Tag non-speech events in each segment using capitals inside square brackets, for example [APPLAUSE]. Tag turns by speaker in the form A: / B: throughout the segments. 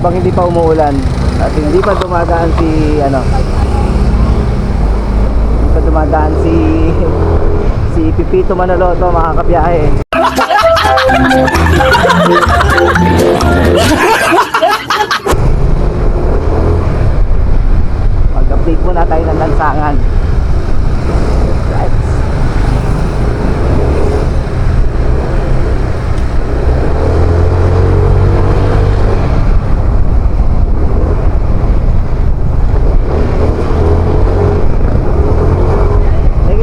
A: habang hindi pa umuulan at hindi pa dumadaan si ano hindi pa dumadaan si [LAUGHS] si Pipito Manoloto mga kabiyahe. Mag-update muna tayo ng lansangan right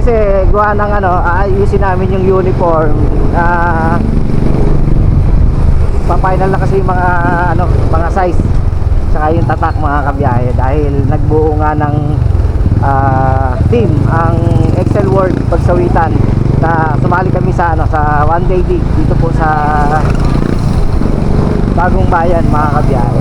A: Eh kasi gawa ng ano, aayusin namin yung uniform. Na pa-final na kasi yung mga ano, mga size. Saka yung tatak mga kabiyahe. Dahil nagbuo nga ng ah, team ang Excel Word pagsawitan na sumali kami sa ano sa one day dig dito po sa Bagong Bayan mga kabiyahe.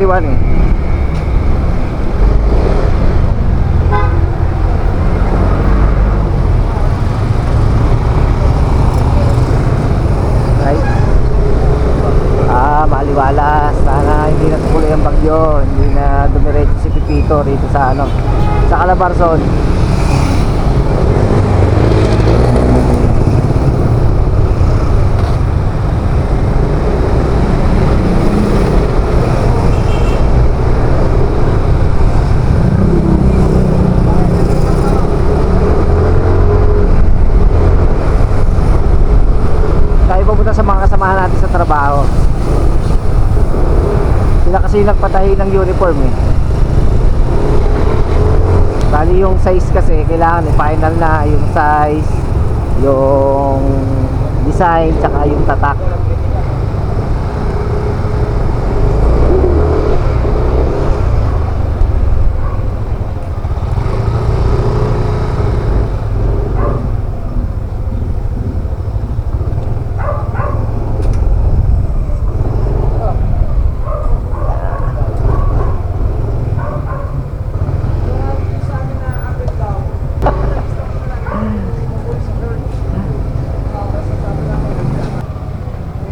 A: 51 eh right ah maliwalas sana hindi na tumuloy ang bagyo. Hindi na dumiretso si Pipito rito sa ano sa Calabarzon. Kasi nagpatahi ng uniform eh. Bali yung size kasi kailangan eh, final na yung size yung design tsaka yung tatak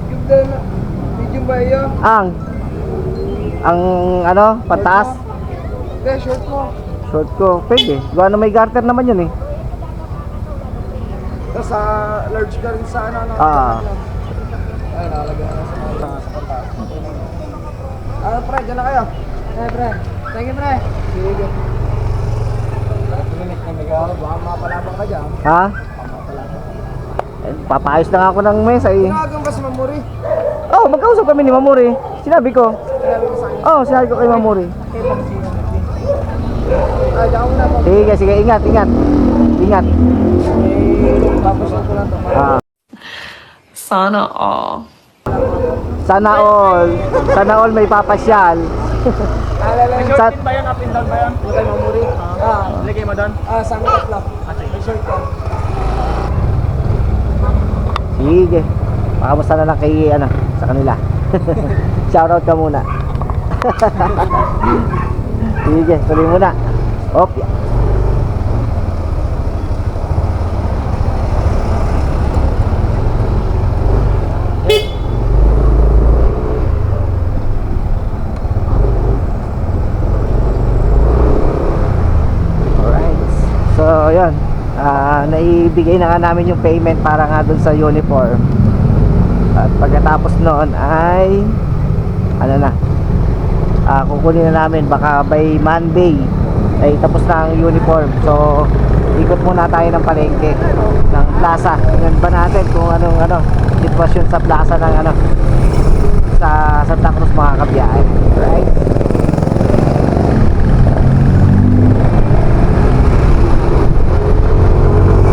B: Medium din. Medium ba iyo?
A: Ang ang ano pataas
B: Hindi, short mo.
A: short ko pwede gawa na may garter naman yun eh
B: Tapos sa large ka rin sa ano. ano
A: Ah.
B: Ay, nalagyan na sa mga sa pataas. Ano, pre? Diyan na kayo. Eh, pre. Thank you, pre. Sige. Minute na nag-aaral. Baka mapalabang ka dyan.
A: ha
B: mapalabang.
A: eh, papayos lang ako ng mesa eh
B: Tinawagan ba si Mamuri?
A: Oh magkausap kami ni Mamuri sinabi ko oh sinabi ko kay Mamuri.
B: Ah,
A: sige sige ingat ingat ingat ah
C: Sana all.
A: Sana all, sana all may papasyal. Sa,
B: ba yan? Up and down ba yan? Kay Mamuri? Ah. Lagay mo doon? Ah, sa. May short ka.
A: sige. Pakamusta na lang kay ano, sa kanila. [LAUGHS] Shoutout ka muna. [LAUGHS] sige, tuloy muna. Alright. So, yun. Ah, naibigay na nga namin yung payment para nga dun sa uniform. At pagkatapos noon ay ano na? Ah, kukunin na namin baka by Monday ay tapos na ang uniform. So, ikot muna tayo ng palengke ng plaza. Tingnan ba natin kung anong ano, sitwasyon sa plaza ng ano sa Santa Cruz mga kabiyahe. Right?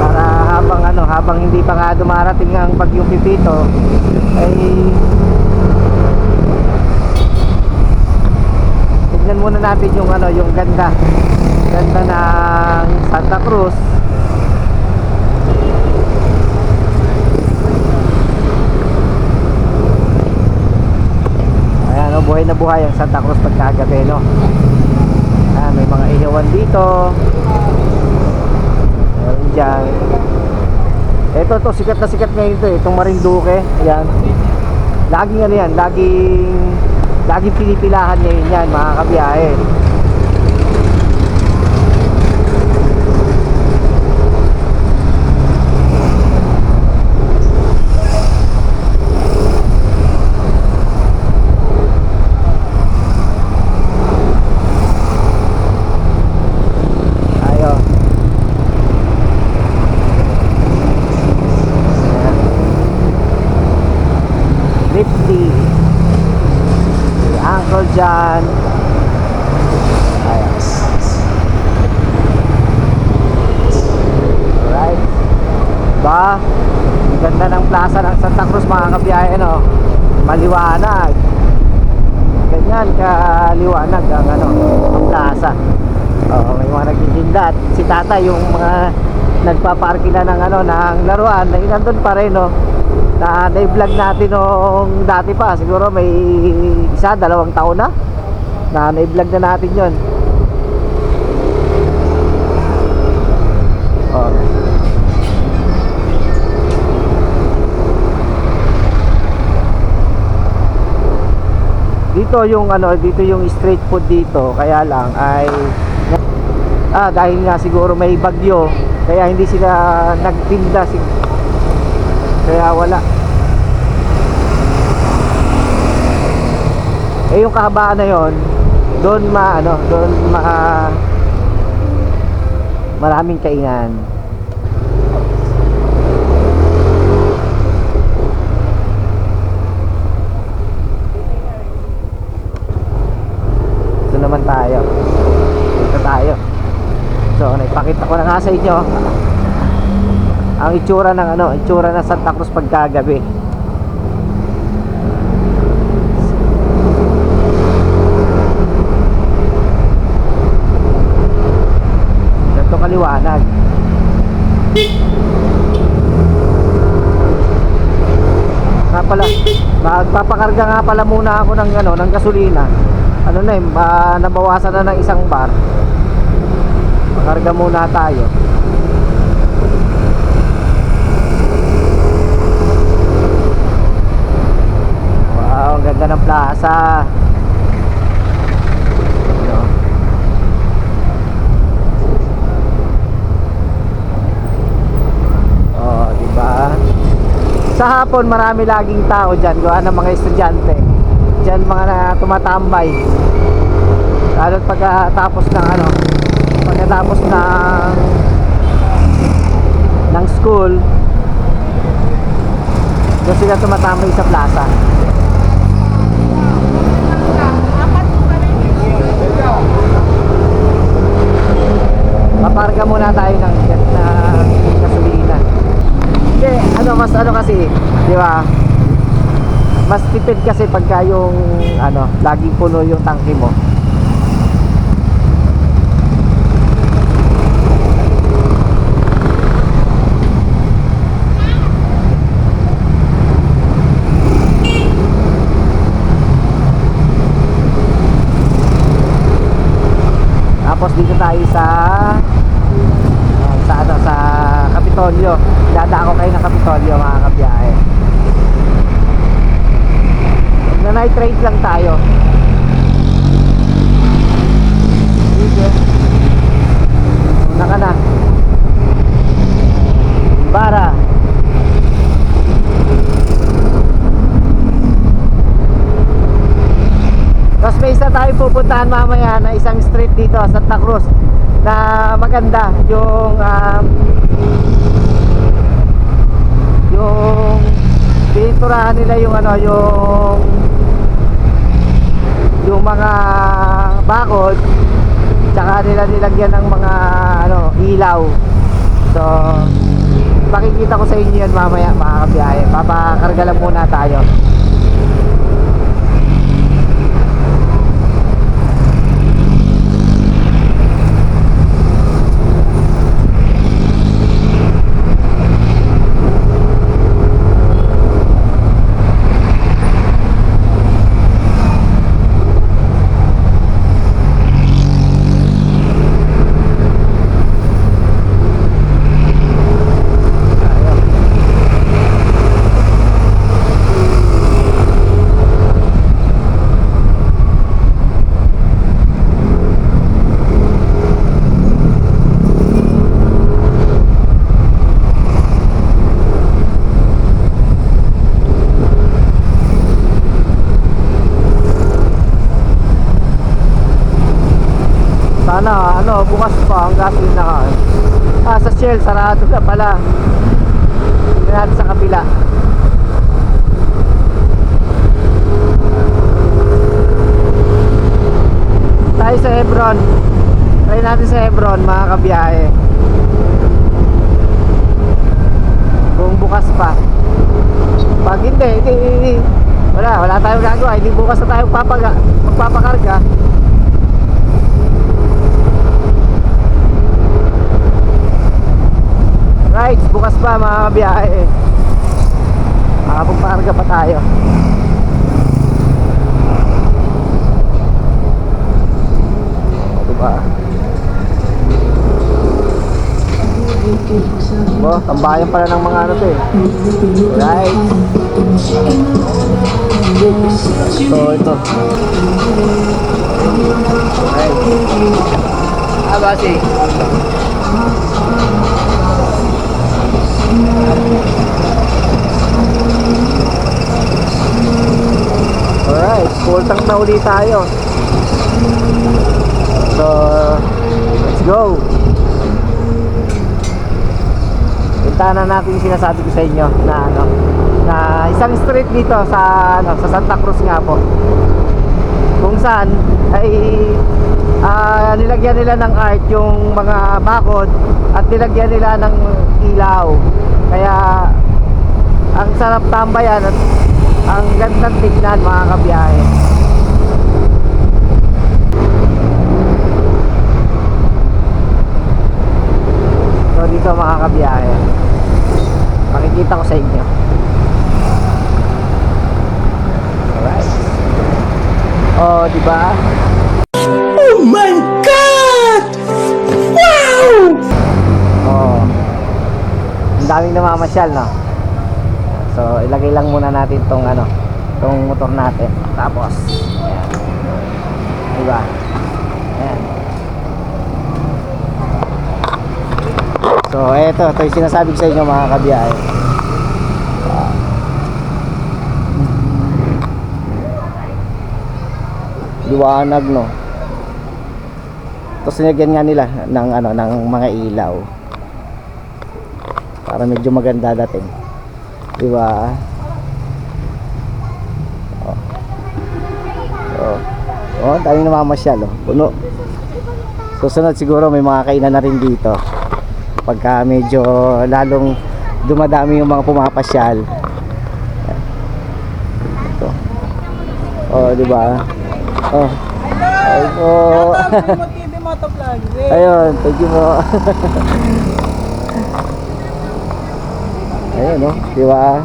A: Para habang ano, habang hindi pa nga dumarating ang bagyong Pipito ay tignan muna natin yung ano, yung ganda. Ganda ng Santa Cruz. Ayan, oh, buhay na buhay ang Santa Cruz pagkagabi, no? Ayan, may mga ihawan dito. Meron dyan. Ito, to, sikat na sikat ngayon to, eh, itong Marinduque. Ayan. Laging ano yan, laging laging pinipilahan ngayon yan, mga kabiyahe. Ayo. Ayan. Lifty. Si Uncle John. Ayan. Alright. Ba, ang ganda ng plaza ng Santa Cruz mga kabiyahe, no? Maliwanag. Ganyan kaliwanag ang ano, ang plaza. Oo, may mga nagtitinda at si tata yung mga nagpaparking na ng ano ng laruan na nandun pa rin no na na-vlog natin nung dati pa siguro may isa dalawang taon na na na-vlog na natin yon oh. Dito yung ano dito yung street food dito kaya lang ay ah dahil nga siguro may bagyo kaya hindi sila nagtinda kaya wala. Eh yung kahabaan na yon doon ma ano doon ma maraming kainan Ito naman tayo. Dito tayo. So, naipakita ko na nga sa inyo ang itsura ng ano, itsura ng Santa Cruz pagkagabi. Ganito kaliwanag. Nga pala, magpapakarga nga pala muna ako ng ano, ng gasolina. Ano na eh, nabawasan na ng isang bar. Pakarga muna tayo. Wow, ganda ng plaza. Oh, di ba? Sa hapon marami laging tao diyan, gawa ng mga estudyante. Diyan mga na tumatambay. Lalo pagkatapos ng ano, pagkatapos ng ng school, doon sila tumatambay sa plaza. Paparga muna tayo ng na gasolina. Hindi, ano mas ano kasi, di ba? Mas tipid kasi pagka yung ano, laging puno yung tangke mo. Tapos dito tayo sa uh, sa ano sa Kapitolyo. Dadako kayo ng Kapitolyo mga kabiyahe. Na night ride lang tayo. Sige. Naka na. Para. Tapos may isa tayo pupuntahan mamaya na isang street dito, Santa Cruz na maganda. Yung um, yung pininturahan nila yung ano yung yung mga bakod tsaka nila nilagyan ng mga ano ilaw. So pakikita ko sa inyo yan mamaya mga kabiyahe. Papakarga lang muna tayo Sana ano, bukas pa ang gasolina ka. Ah, sa Shell, sarado na pala. Natin sa kabila. Tayo sa Hebron. Try natin sa Hebron, mga kabiyahe. Kung bukas pa. Pag hindi, hindi, wala, wala tayong gagawa. Hindi bukas na tayo papaga, magpapakarga. Right, bukas pa mga kabiyahe. Makapagpakarga pa tayo. Diba? Bo, tambayan pala ng mga ano to eh. Right. So, ito. Right. Ah, basi. Na uli tayo. So, let's go. Puntahan na natin yung sinasabi ko sa inyo na ano, na isang street dito sa ano, sa Santa Cruz nga po. Kung saan ay ah, nilagyan nila ng art yung mga bakod at nilagyan nila ng ilaw. Kaya ang sarap tambayan at ang gandang tignan mga kabiyahe. So dito mga kabiyahe. Makikita ko sa inyo. Alright. Oh, di ba?
D: Oh my God! Wow!
A: Oh. Ang daming namamasyal, no? So, ilagay lang muna natin tong ano, tong motor natin. Tapos, ayan. Diba? Ayan. So, eto, ito yung sinasabi ko sa inyo mga kabiyahe. Liwanag, no? Tapos nilagyan nga nila ng ano ng mga ilaw. Para medyo maganda dating. 'Di ba? Oh. Oh. Oh, daming namamasyal oh. Puno. Susunod siguro may mga kainan na rin dito. Pagka medyo lalong dumadami yung mga pumapasyal. Ito. Oh, 'di ba? Oh. Ay po. [LAUGHS] Ayun, thank you po. [LAUGHS] Ayun, no? Di ba?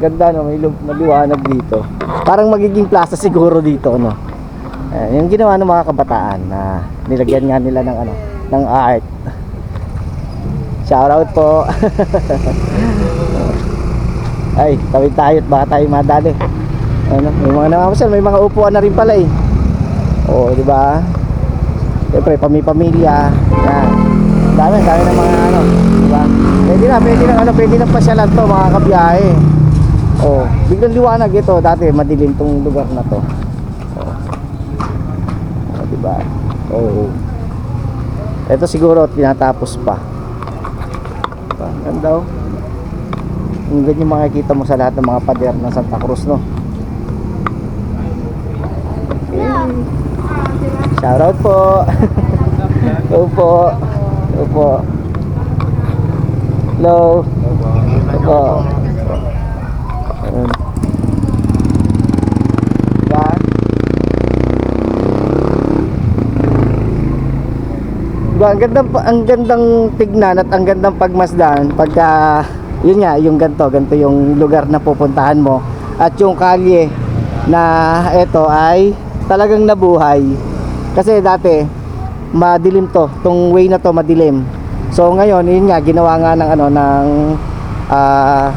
A: Ganda, no? May maliwanag dito. Parang magiging plaza siguro dito, no? Ayan, yung ginawa ng mga kabataan na nilagyan nga nila ng ano, ng art. Shout out po. [LAUGHS] Ay, tawid tayo at baka tayo madali. Ano, may mga namamasyal, may mga upuan na rin pala eh. Oo, di ba? Siyempre, pami-pamilya. Yan. Dami, dami ng mga ano, di ba? Pwede na, pwede na, ano, pwede na pasyalan to, mga kabiyahe. Oh, biglang liwanag ito. Dati madilim tong lugar na to. Ba? Oh. Ito siguro tinatapos pa. Diba? Ganda oh. Yung ganyan makikita mo sa lahat ng mga pader ng Santa Cruz, no? Shoutout po. [LAUGHS] Hello po. Hello po. Hello. Diba? Diba, ang gandang ang gandang tignan at ang gandang pagmasdan pagka yun nga yung ganto ganto yung lugar na pupuntahan mo. At yung kalye na ito ay talagang nabuhay. Kasi dati madilim to. Tong way na to madilim. So ngayon yun nga ginawa nga ng ano ng ah,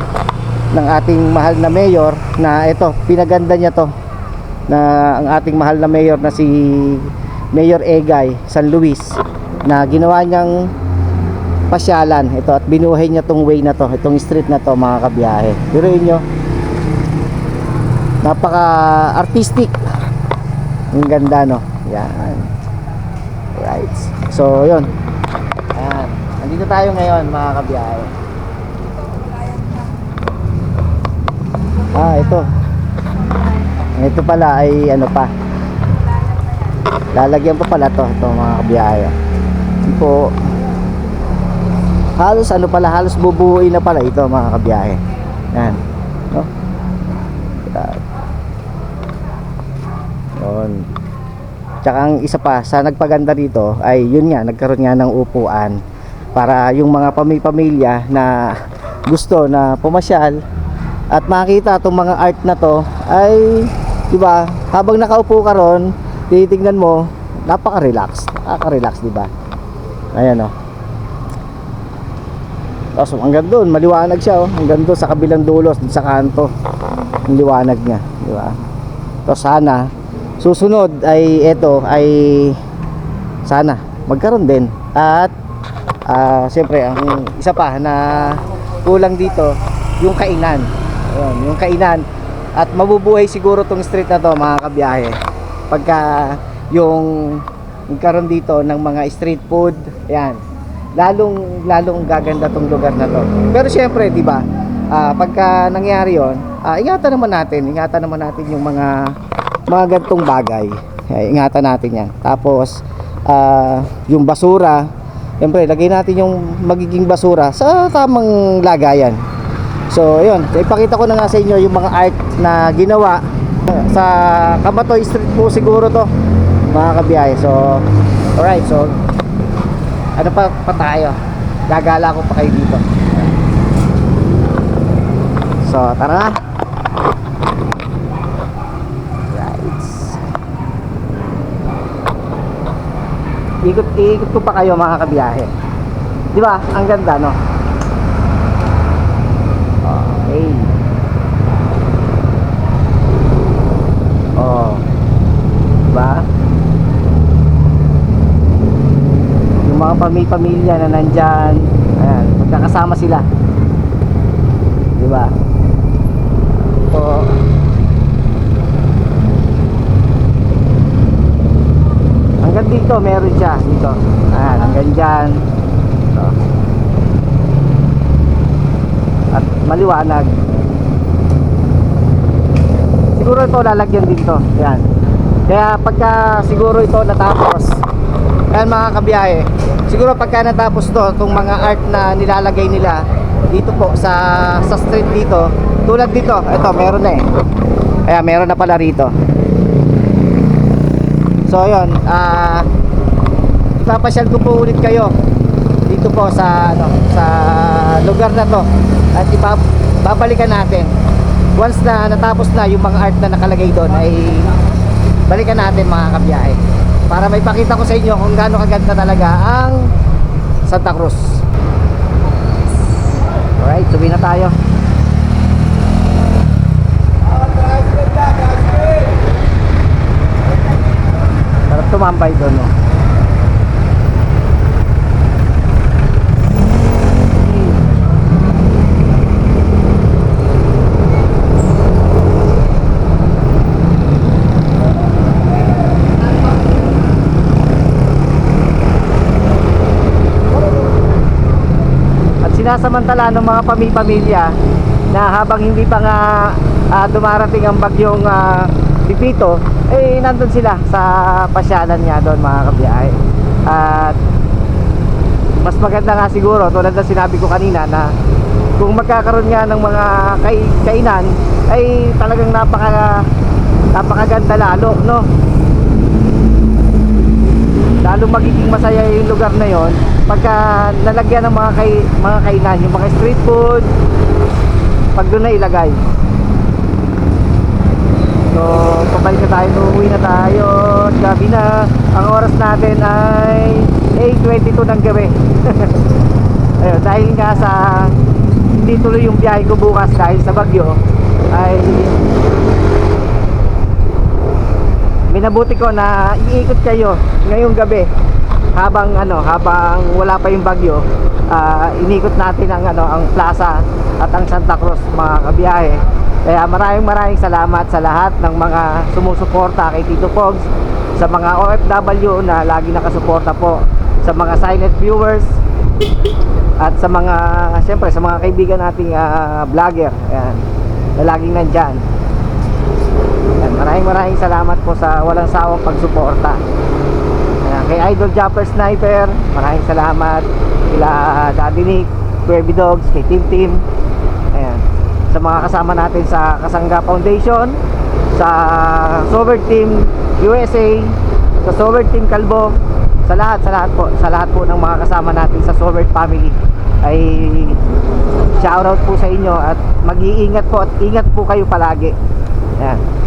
A: ng ating mahal na mayor na ito pinaganda niya to. Na ang ating mahal na mayor na si Mayor Egay San Luis na ginawa niyang pasyalan ito at binuhay niya tong way na to itong street na to mga kabiyahe. Pero nyo napaka artistic ang ganda no? Yan. Right. So yun. Ayan nandito tayo ngayon mga kabiyahe. Ah ito. Ito pala ay ano pa? Lalagyan pa pala to ito mga kabiyahe. Yan po. Halos ano pala halos bubuuin na pala ito mga kabiyahe. Yan. No? Yun. Tsaka ang isa pa sa nagpaganda dito ay yun nga nagkaroon nga ng upuan para yung mga pamilya na gusto na pumasyal at makita itong mga art na to ay di ba habang nakaupo ka ron titingnan mo napaka-relax nakaka-relax di ba ayan oh. Tapos hanggang doon maliwanag siya oh. Hanggang doon sa kabilang dulo sa kanto. Ang liwanag niya di ba? Tapos sana susunod ay ito ay sana magkaroon din. At ah siyempre ang isa pa na kulang dito yung kainan. Ayun, yung kainan. At mabubuhay siguro tong street na to mga kabiyahe. Pagka yung magkaroon dito ng mga street food yan lalong lalong gaganda tong lugar na to pero syempre di ba ah, pagka nangyari yon ah, ingatan naman natin ingatan naman natin yung mga mga gantong bagay Ay, ingatan natin yan tapos ah, yung basura Siyempre, lagay natin yung magiging basura sa tamang lagayan. So, yun. Ipakita ko na nga sa inyo yung mga art na ginawa sa Kamatoy Street po siguro to, mga kabiyahe. So, alright. So, ano pa, pa tayo? Gagala ko pa kayo dito. So, tara na. Right. Ikot, ikot ko pa kayo mga kabiyahe. Di ba? Ang ganda, no? Okay. Oh. Diba? Yung mga pamilya na nandyan, ayan, magkakasama sila. Diba? So, hanggang dito meron siya dito. Ayan, hanggang dyan. Ito. At maliwanag. Siguro ito lalagyan dito. Yan. Kaya pagka siguro ito natapos, yan mga kabiyahe, siguro pagka natapos to, itong mga art na nilalagay nila dito po sa sa street dito, tulad dito, ito meron na eh. Kaya meron na pala rito. So yun, ah ipapasyal ko po ulit kayo dito po sa ano sa lugar na to at ipa, babalikan natin once na natapos na yung mga art na nakalagay doon ay balikan natin mga kabiyahe para may pakita ko sa inyo kung gaano kaganda talaga ang Santa Cruz alright tuloy na tayo sarap tumambay doon no? Sinasamantala ng mga pamilya na habang hindi pa nga ah, dumarating ang bagyong ah, Pipito, eh nandun sila sa pasyalan nga doon mga kabiyahe. At mas maganda nga siguro tulad ng sinabi ko kanina na kung magkakaroon nga ng mga kay, kainan ay talagang napaka napakaganda lalo no lalo magiging masaya yung lugar na yon pagka nalagyan ng mga kay, mga kainan yung mga street food pag doon na ilagay. So pabalik na tayo uuwi na tayo. Gabi na. Ang oras natin ay 8.22 ng gabi. [LAUGHS] Ayun, dahil nga sa hindi tuloy yung biyahe ko bukas dahil sa bagyo ay minabuti ko na iikot kayo ngayong gabi habang ano habang wala pa yung bagyo ah, inikot natin ang ano ang plaza at ang Santa Cruz mga kabiyahe. Kaya maraming maraming salamat sa lahat ng mga sumusuporta kay Tito Pogs sa mga OFW na lagi nakasuporta po sa mga silent viewers at sa mga siyempre sa mga kaibigan nating ah, vlogger ayan na laging nandyan. Ayan, maraming maraming salamat po sa walang sawang pagsuporta kay Idol Jumper Sniper. Maraming salamat. Kila Daddy Nick Kirby Dogs kay Tim Tim. Ayan. sa mga kasama natin sa Kasangga Foundation sa Sober Team USA sa Sober Team Kalbo sa lahat sa lahat po sa lahat po ng mga kasama natin sa Sober Family. Ay shoutout po sa inyo at mag-iingat po at ingat po kayo palagi. Ayan. Okay.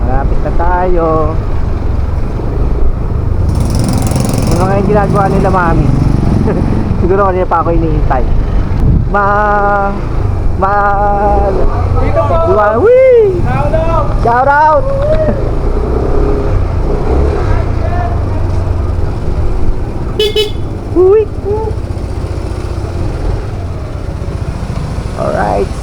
A: Malapit na tayo. Ano nga yung ginagawa nila mami? [LAUGHS] Siguro kanina pa ako iniintay. Ma... Ma...
B: Dito po!
A: Diba? Wee!
B: Shout out!
A: Shout out! [LAUGHS] Alright.